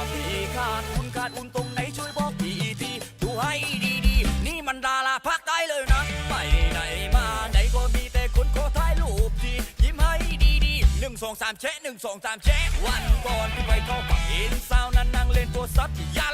ขาดคุณขาดอุ่นตรงไหนช่วยบอกทีทีดูให้ดีๆ นี่มันดาราภาคใต้เลยนะ ไปไหนมาไหนก็มีแต่คนขอถ่ายรูปทียิ้มให้ดีๆหนึ่งสองสามแชะหนึ่งสองสามแชะวันก่อนพี่ไปเข้าฝักงอินสาวนั้นนั่งเล่นตัวซับท์ที่ยา